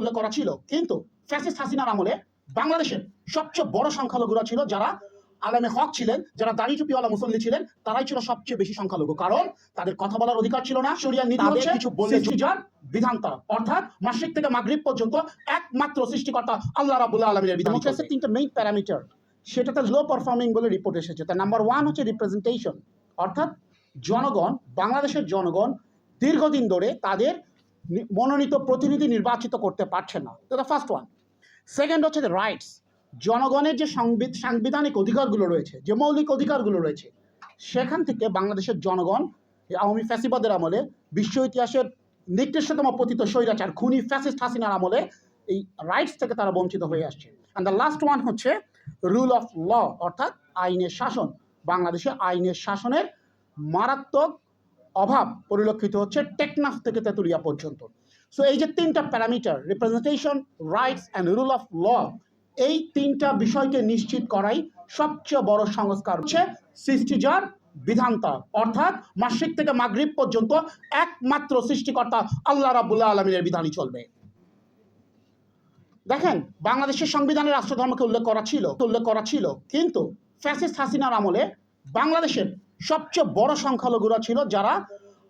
উল্লেখ করা ছিল। কিন্তু ফ্যাসিস্ট হাসিনার আমলে বাংলাদেশের সবচেয়ে বড় সংখ্যালঘুরা ছিল যারা আলেমে হক ছিলেন যারা দাড়ি টুপিওয়ালা মুসল্লি ছিলেন তারাই ছিল সবচেয়ে বেশি সংখ্যালঘু। কারণ তাদের কথা বলার অধিকার ছিল না। শরিয়া নীতি হচ্ছে কিছু বললে সৃষ্টিজার বিধানতা অর্থাৎ মাসিক থেকে মাগরিব পর্যন্ত একমাত্র সৃষ্টিকর্তা আল্লাহ রাবুল্লাহ আলমীর বিধান ডেমোক্রেসির তিনটা মেইন প্যারামিটার সেটাতে লো পারফর্মিং বলে রিপোর্ট এসেছে। তার নাম্বার ওয়ান হচ্ছে রিপ্রেজেন্টেশন অর্থাৎ জনগণ বাংলাদেশের জনগণ দীর্ঘদিন ধরে তাদের মনোনীত প্রতিনিধি নির্বাচিত করতে পারছে না। তো দ্য ফার্স্ট ওয়ান সেকেন্ড হচ্ছে রাইটস জনগণের যে সংবিধ- সাংবিধানিক অধিকারগুলো রয়েছে, যে মৌলিক অধিকারগুলো রয়েছে, সেখান থেকে বাংলাদেশের জনগণ আওয়ামী ফ্যাসিবাদের আমলে, বিশ্ব ইতিহাসের নিকৃষ্টতম পতিত স্বৈরাচার খুনি ফ্যাসিস্ট হাসিনার আমলে এই রাইটস থেকে তারা বঞ্চিত হয়ে আসছে। অ্যান্ড দ্য লাস্ট ওয়ান হচ্ছে রুল অফ ল অর্থাৎ আইনের শাসন। বাংলাদেশে আইনের শাসনের মারাত্মক অভাব পরিলক্ষিত হচ্ছে টেকনাফ থেকে তেঁতুলিয়া পর্যন্ত। সো এই যে তিনটা parameter representation rights and rule of law এই তিনটা বিষয়কে নিশ্চিত করাই সবচেয়ে বড় সংস্কার হচ্ছে সৃষ্টিজার বিধানতা। অর্থাৎ মাসিক থেকে মাগরিব পর্যন্ত একমাত্র সৃষ্টিকর্তা আল্লাহ রাবুল্লাহ আলমিনের বিধানই চলবে। দেখেন, বাংলাদেশের সংবিধানে রাষ্ট্রধর্মকে উল্লেখ করা ছিল, উল্লেখ করা ছিল, কিন্তু ফ্যাসিস্ট হাসিনার আমলে বাংলাদেশের সবচেয়ে বড় সংখ্যালঘুরা ছিল যারা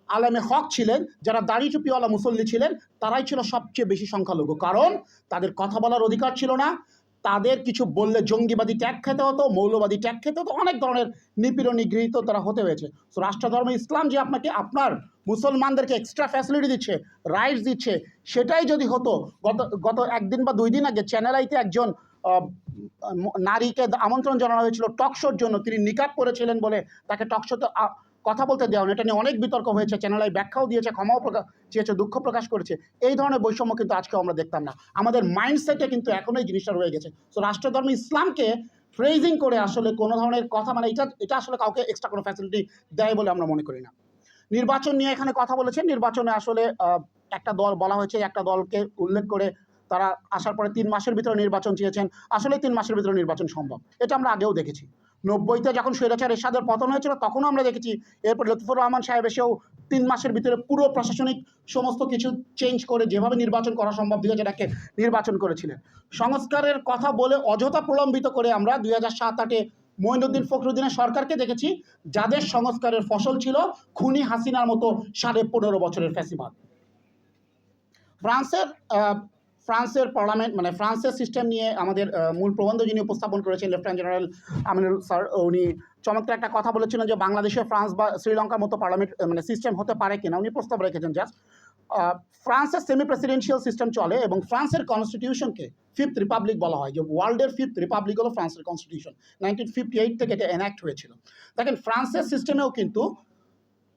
আলেমে হক ছিলেন, যারা দাড়ি টুপিওয়ালা মুসল্লি ছিলেন, তারাই ছিল সবচেয়ে বেশি সংখ্যালঘু। কারণ তাদের কথা বলার অধিকার ছিল না, তাদের কিছু বললে জঙ্গিবাদী ট্যাগ খেতে হতো, মৌলবাদী ট্যাগ খেতে হতো, অনেক ধরনের নিপীড়ন, নিগৃহীত তারা হতে হয়েছে। তো রাষ্ট্রধর্ম, ইসলাম যে আপনাকে, আপনার মুসলমানদেরকে এক্সট্রা ফ্যাসিলিটি দিচ্ছে রাইটস দিচ্ছে, সেটাই যদি হতো, গত গত একদিন বা দুই দিন আগে চ্যানেল আইতে একজন নারীকে আমন্ত্রণ জানানো হয়েছিল টক শোর জন্য। তিনি নিকাপ করেছিলেন বলে তাকে টক শোতে কথা বলতে দেওয়া। এটা নিয়ে অনেক বিতর্ক হয়েছে। চ্যানেল ব্যাখ্যাও দিয়েছে, ক্ষমাও প্রকাশ চেয়েছে, দুঃখ প্রকাশ করেছে। এই ধরনের বৈষম্য কিন্তু আজকে আমরা দেখতাম না। আমাদের মাইন্ডসেটে কিন্তু এখনও এই জিনিসটা রয়ে গেছে। তো রাষ্ট্রধর্ম ইসলামকে ফ্রেজিং করে আসলে কোনো ধরনের কথা মানে এটা এটা আসলে কাউকে এক্সট্রা কোনো ফ্যাসিলিটি দেয় বলে আমরা মনে করি না। নির্বাচন নিয়ে এখানে কথা বলেছেন। নির্বাচনে আসলে একটা দল বলা হয়েছে, একটা দলকে উল্লেখ করে তারা আসার পরে তিন মাসের ভিতরে নির্বাচন চেয়েছেন আসলে তিন মাসের ভিতরে নির্বাচন সম্ভব। এটা আমরা আগেও দেখেছি। নব্বইতে যখন স্বৈরাচার এরশাদের পতন হয়েছিল, তখনও আমরা দেখেছি, এরপর লতিফুর রহমান সাহেব এসেও তিন মাসের ভিতরে পুরো প্রশাসনিক সমস্ত কিছু চেঞ্জ করে যেভাবে নির্বাচন করা সম্ভব দুই হাজার একে নির্বাচন করেছিলেন। সংস্কারের কথা বলে অযথা প্রলম্বিত করে আমরা দুই হাজার সাত আটে মঈনুদ্দিন ফখরুদ্দিনের সরকারকে দেখেছি, যাদের সংস্কারের ফসল ছিল খুনি হাসিনার মতো সাড়ে পনেরো বছরের ফ্যাসিবাদ। ফ্রান্সের ফ্রান্সের পার্লামেন্ট মানে ফ্রান্সের সিস্টেম নিয়ে আমাদের মূল প্রবন্ধ যিনি উপস্থাপন করেছেন লেফটেন্যান্ট জেনারেল আমিনুল স্যার উনি চমৎকার একটা কথা বলেছিলেন যে বাংলাদেশে ফ্রান্স বা শ্রীলঙ্কার মতো পার্লামেন্ট মানে সিস্টেম হতে পারে কিনা। উনি প্রস্তাব রেখেছেন জাস্ট ফ্রান্সের সেমি প্রেসিডেন্সিয়াল সিস্টেম চলে এবং ফ্রান্সের কনস্টিটিউশনকে ফিফথ রিপাবলিক বলা হয়। যে ওয়ার্ল্ডের ফিফথ রিপাবলিক হলো ফ্রান্সের কনস্টিটিউশন নাইনটিন ফিফটি এইট থেকে এটা এনাক্ট হয়েছিল। দেখেন, ফ্রান্সের সিস্টেমেও কিন্তু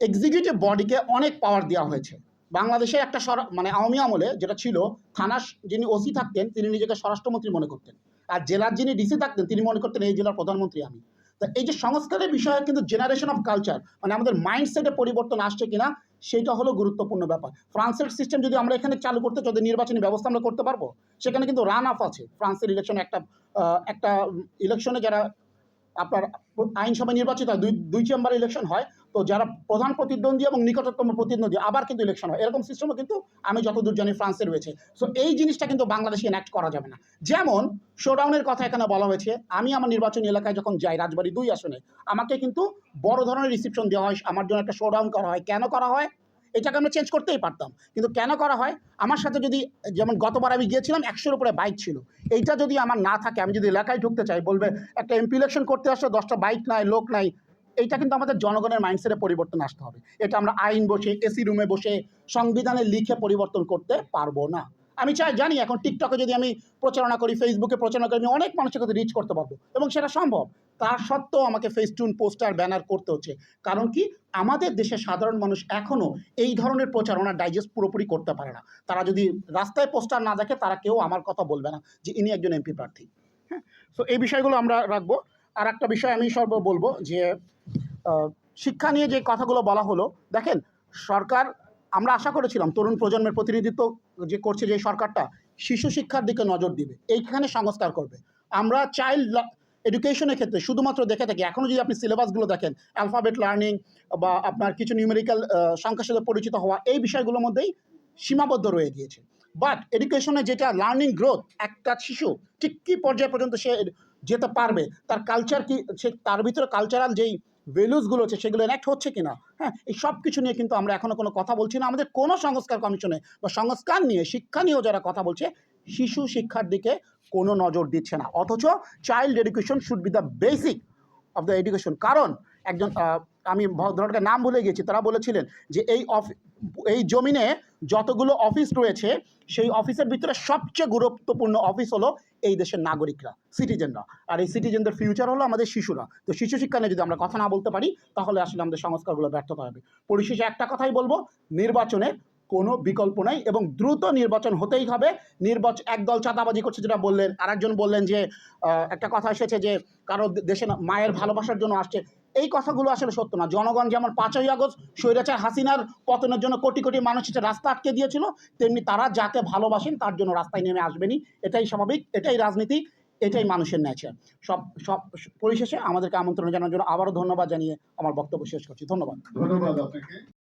এক্সিকিউটিভ বডিকে অনেক পাওয়ার দেওয়া হয়েছে। বাংলাদেশে একটা মানে আওয়ামী আমলে যেটা ছিল থানার যিনি ওসি থাকতেন, তিনি নিজেকে স্বরাষ্ট্রমন্ত্রী মনে করতেন। আর জেলার যিনি ডিসি থাকতেন, তিনি মনে করতেন এই জেলার প্রধানমন্ত্রী আমি। তা এই যে সংস্কারের বিষয়ে কিন্তু জেনারেশন অফ কালচার মানে আমাদের মাইন্ডসেটে পরিবর্তন আসছে কিনা, সেটা হলো গুরুত্বপূর্ণ ব্যাপার। ফ্রান্সের সিস্টেম যদি আমরা এখানে চালু করতে চাই নির্বাচনী ব্যবস্থা আমরা করতে পারব? সেখানে কিন্তু রান অফ আছে। ফ্রান্সের ইলেকশনে একটা একটা ইলেকশনে যারা আপনার আইনসভা নির্বাচিত হয়, দুই দুই চেম্বার ইলেকশন হয় তো যারা প্রধান প্রতিদ্বন্দ্বী এবং নিকটতম প্রতিদ্বন্দ্বী, আবার কিন্তু ইলেকশন হয়। এরকম সিস্টেমও কিন্তু আমি যতদূর জানি ফ্রান্সে রয়েছে। সো এই জিনিসটা কিন্তু বাংলাদেশে এনাক্ট করা যাবে না। যেমন শোডাউনের কথা এখানে বলা হয়েছে, আমি আমার নির্বাচনী এলাকায় যখন যাই, রাজবাড়ি দুই আসনে, আমাকে কিন্তু বড় ধরনের রিসিপশন দেওয়া হয়, আমার জন্য একটা শোডাউন করা হয়। কেন করা হয়? এটাকে আমরা চেঞ্জ করতেই পারতাম। কিন্তু কেন করা হয়? আমার সাথে যদি, যেমন গতবার আমি গিয়েছিলাম, একশোর উপরে বাইক ছিল। এইটা যদি আমার না থাকে, আমি যদি এলাকায় ঢুকতে চাই, বলবে, একটা এমপি ইলেকশন করতে আসলে দশটা বাইক নাই, লোক নাই। এইটা কিন্তু আমাদের জনগণের মাইন্ডসেটে পরিবর্তন আসতে হবে। এটা আমরা আইন বসে এসি রুমে বসে, সংবিধানে লিখে পরিবর্তন করতে পারব না। আমি চাই, জানি এখন টিকটকে যদি আমি প্রচারণা করি ফেসবুকে প্রচারণা করি, আমি অনেক মানুষের কাছে রিচ করতে পারব। এবং সেটা সম্ভব। তার সত্ত্বেও আমাকে ফেসটুন পোস্টার ব্যানার করতে হচ্ছে। কারণ কি? আমাদের দেশের সাধারণ মানুষ এখনও এই ধরনের প্রচারণা ডাইজেস্ট পুরোপুরি করতে পারে না। তারা যদি রাস্তায় পোস্টার না দেখে, তারা কেউ আমার কথা বলবে না যে ইনি একজন এমপি প্রার্থী। হ্যাঁ? তো এই বিষয়গুলো আমরা রাখব। আর একটা বিষয় আমি সর্ব বলব যে শিক্ষা নিয়ে যে কথাগুলো বলা হলো, দেখেন, সরকার, আমরা আশা করেছিলাম তরুণ প্রজন্মের প্রতিনিধিত্ব যে করছে যে সরকারটা, শিশু শিক্ষার দিকে নজর দিবে, এইখানে সংস্কার করবে। আমরা চাইল্ড এডুকেশনের ক্ষেত্রে শুধুমাত্র দেখে থাকি এখনও যদি আপনি সিলেবাসগুলো দেখেন, অ্যালফাবেট লার্নিং বা আপনার কিছু নিউমেরিক্যাল সংখ্যার সাথে পরিচিত হওয়া, এই বিষয়গুলোর মধ্যেই সীমাবদ্ধ রয়ে গিয়েছে। বাট, এডুকেশনে যেটা লার্নিং গ্রোথ, একটা শিশু ঠিক কী পর্যায় পর্যন্ত সে যেতে পারবে। তার কালচার কি, সে তার ভিতরে কালচারাল যেই ভ্যালুসগুলো আছে, সেগুলো এনাক্ট হচ্ছে কিনা? হ্যাঁ এই সব কিছু নিয়ে কিন্তু আমরা এখনও কোনো কথা বলছি না। আমাদের কোনো সংস্কার কমিশনে বা সংস্কার নিয়ে, শিক্ষা নিয়েও যারা কথা বলছে, শিশু শিক্ষার দিকে কোনো নজর দিচ্ছে না। অথচ child education should be the basic of the education কারণ, একজন আমি ভদ্রলোকের নাম ভুলে গেছি, তারা বলেছিলেন যে এই অফ এই জমিনে যতগুলো অফিস রয়েছে, সেই অফিসের ভিতরে সবচেয়ে গুরুত্বপূর্ণ অফিস হলো এই দেশের নাগরিকরা সিটিজেনরা আর এই সিটিজেনদের ফিউচার হলো আমাদের শিশুরা। তো শিশু শিক্ষা নিয়ে যদি আমরা কথা না বলতে পারি, তাহলে আসলে আমাদের সংস্কারগুলো ব্যর্থতা হবে। পরিশেষে একটা কথাই বলব নির্বাচনের কোনো বিকল্প নাই এবং দ্রুত নির্বাচন হতেই হবে। নির্বাচন একদল চাঁদাবাজি করছে যেটা বললেন, আরেকজন বললেন যে একটা কথা এসেছে যে, কারও দেশে মায়ের ভালোবাসার জন্য আসছে। এই কথাগুলো আসলে সত্য না। জনগণ যেমন পাঁচই আগস্ট স্বৈরাচার হাসিনার পতনের জন্য কোটি কোটি মানুষ এটা রাস্তা আটকে দিয়েছিল, তেমনি তারা যাকে ভালোবাসেন তার জন্য রাস্তায় নেমে আসবেনি এটাই স্বাভাবিক, এটাই রাজনীতি, এটাই মানুষের নেচার সব সব পরিশেষে আমাদেরকে আমন্ত্রণ জানানোর জন্য আবারও ধন্যবাদ জানিয়ে আমার বক্তব্য শেষ করছি। ধন্যবাদ। ধন্যবাদ আপনাকে।